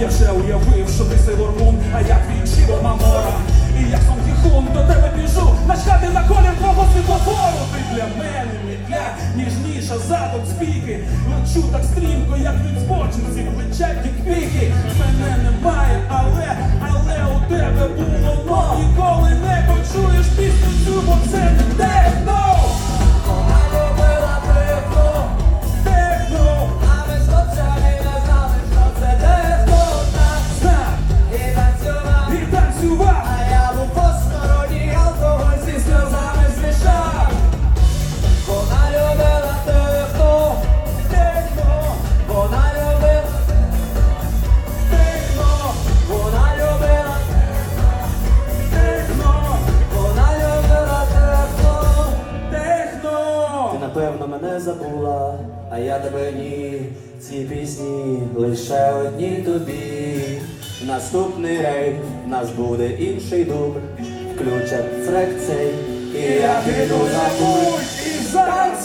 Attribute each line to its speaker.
Speaker 1: Я вже уявив, що ти Сейлор Мун, а я твій Чіво Мамора. І як сам Хун до тебе біжу, начхати на колір твого світлофору. Ти для мене, мідляк, ніжніша задом спіки. Лечу так стрімко, як від збочинців, плечать і квіки. Мене немає, але, але у тебе було.
Speaker 2: Техно. мене забула, а я тебе ні. Ці пісні лише одні тобі. Наступний рейд в нас буде інший дубль. Включать трек цей, і я піду за пульт.
Speaker 1: І зараз